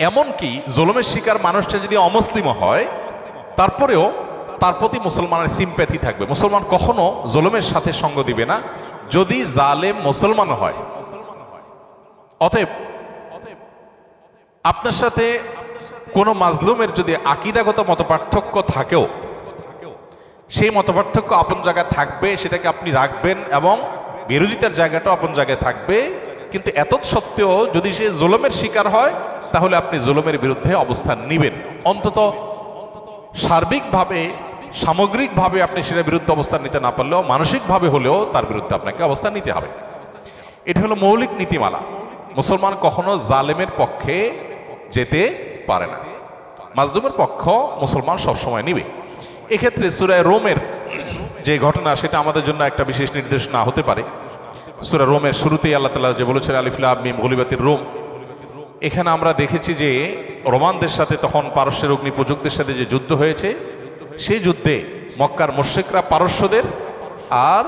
এমনকি জুলমের শিকার মানুষটা যদি অমুসলিমও হয়, তারপরেও তার প্রতি মুসলমানের সিম্প্যাথি থাকবে। মুসলমান কখনো জুলমের সাথে সঙ্গ দিবে না। যদি জালেম মুসলমান হয়, অতএব আপনার সাথে কোনো মাজলুমের যদি আকিদাগত মতপার্থক্য থাকেও, সেই মতপার্থক্য আপন জায়গায় থাকবে, সেটাকে আপনি রাখবেন এবং বিরোধিতার জায়গাটাও আপন জায়গায় থাকবে। কিন্তু এত সত্ত্বেও যদি সে জুলমের শিকার হয়, তাহলে আপনি জুলমের বিরুদ্ধে অবস্থান নিবেন। অন্তত সার্বিকভাবে, সামগ্রিকভাবে আপনি সেটার বিরুদ্ধে অবস্থান নিতে না পারলেও, মানসিকভাবে হলেও তার বিরুদ্ধে আপনাকে অবস্থান নিতে হবে। এটা হলো মৌলিক নীতিমালা। মুসলমান কখনো জালেমের পক্ষে যেতে পারে না। মাজদুমের পক্ষ মুসলমান সবসময় নিবে। এক্ষেত্রে সুরায় রোমের যে ঘটনা, সেটা আমাদের জন্য একটা বিশেষ নির্দেশনা হতে পারে। সুরা রোমের শুরুতেই আল্লাহ তালা যে বলেছেন আলিফুল্লাহ মিম গলিবাতির রোম। এখানে আমরা দেখেছি যে রোমানদের সাথে তখন পারস্যের অগ্নি প্রযুক্তের সাথে যে যুদ্ধ হয়েছে, সেই যুদ্ধে মক্কার মোশেকরা পারস্যদের আর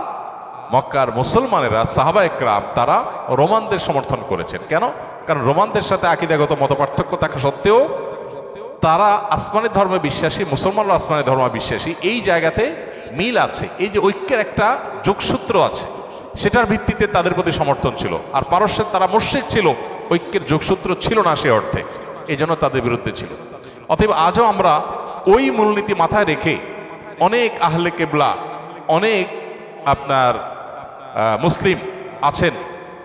মক্কার মুসলমানেরা, সাহাবা একরাম, তারা রোমানদের সমর্থন করেছেন। কেন? কারণ রোমানদের সাথে আকিদাগত মতপার্থক্য থাকা সত্ত্বেও তারা আসমানের ধর্মে বিশ্বাসী, মুসলমানরা আসমানের ধর্ম বিশ্বাসী। এই জায়গাতে মিল আছে। এই যে ঐক্যের একটা যোগসূত্র আছে। সেটার ভিত্তিতে তাদের প্রতি সমর্থন ছিল। আর পারস্যের তারা মুর্শিক ছিল, ঐক্যের যোগসূত্র ছিল না সে অর্থে। এই জন্য তাদের বিরুদ্ধে ছিল। অতএব আজও আমরা ওই মূলনীতি মাথায় রেখে অনেক আহলে কেবলা, অনেক আপনার মুসলিম আছেন,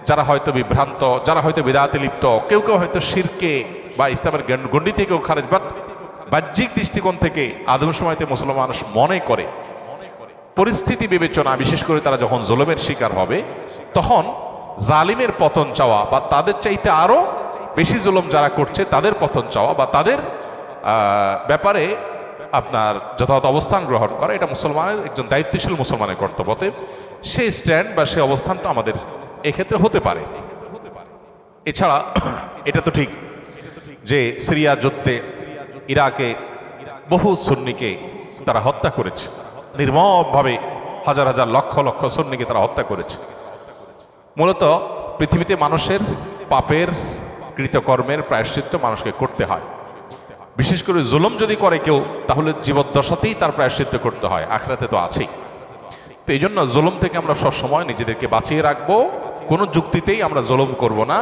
যারা হয়তো বিভ্রান্ত, যারা হয়তো বিদাতে লিপ্ত, কেউ কেউ হয়তো শিরকে বা ইসলামের গণ- গণ্ডি থেকেও খারেজ বাট বাহ্যিক দৃষ্টিকোণ থেকে আদম সময়তে মুসলমান মনে করে পরিস্থিতি বিবেচনা, বিশেষ করে তারা যখন জুলুমের শিকার হবে, তখন জালিমের পতন চাওয়া বা তাদের চাইতে আরও বেশি জুলুম যারা করছে, তাদের পতন চাওয়া বা তাদের ব্যাপারে আপনার যথাযথ অবস্থান গ্রহণ করা, এটা মুসলমানের একজন দায়িত্বশীল মুসলমানের কর্তব্যতে সেই স্ট্যান্ড বা সেই অবস্থানটা আমাদের এক্ষেত্রে হতে পারে। এছাড়া এটা তো ঠিক যে সিরিয়া যুদ্ধে ইরাকে বহু সুন্নিকে তারা হত্যা করেছে। নির্মমভাবে হাজার হাজার লক্ষ লক্ষ সুন্নিকে তারা হত্যা করেছে। মূলত পৃথিবীতে মানুষের পাপের কৃতকর্মের প্রায়শ্চিত্ত মানুষকে করতে হয়। বিশেষ করে জুলুম যদি করে কেউ, তাহলে জীবদ্দশাতেই তার প্রায়শ্চিত্ত করতে হয়, আখরাতে তো আছেই। তো এই জন্য জুলুম থেকে আমরা সবসময় নিজেদেরকে বাঁচিয়ে রাখব, কোনো যুক্তিতেই আমরা জুলুম করব না।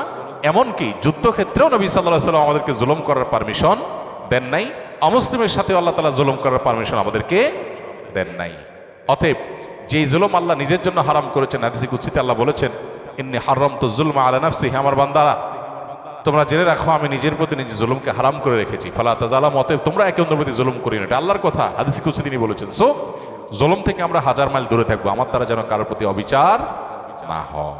এমনকি যুদ্ধক্ষেত্রেও নবী সাল্লাহ সাল্লাম আমাদেরকে জুলুম করার পারমিশন দেন নাই। অমুসলিমের সাথে আল্লাহ তালা জুলুম করার পারমিশন আমাদেরকে দেন নাই। অতএব যেই জুলুম আল্লাহ নিজের জন্য হারাম করেছেন, হাদিসি কুৎসিতে আল্লাহ বলেছেন, ইন্নি হারাম তো জুলমা আলা নাফসি হে আমার বান্দারা, তোমরা জেনে রাখো, আমি নিজের প্রতি নিজে জুলুমকে হারাম করে রেখেছি। ফালা তাজালাম অতএব তোমরা একে অন্যের প্রতি জুলুম করি না। এটা আল্লাহর কথা, হাদিসি কুৎসি তিনি বলেছেন। সো জুলুম থেকে আমরা হাজার মাইল দূরে থাকব। আমার দ্বারা যেন কারোর প্রতি অবিচার না হয়।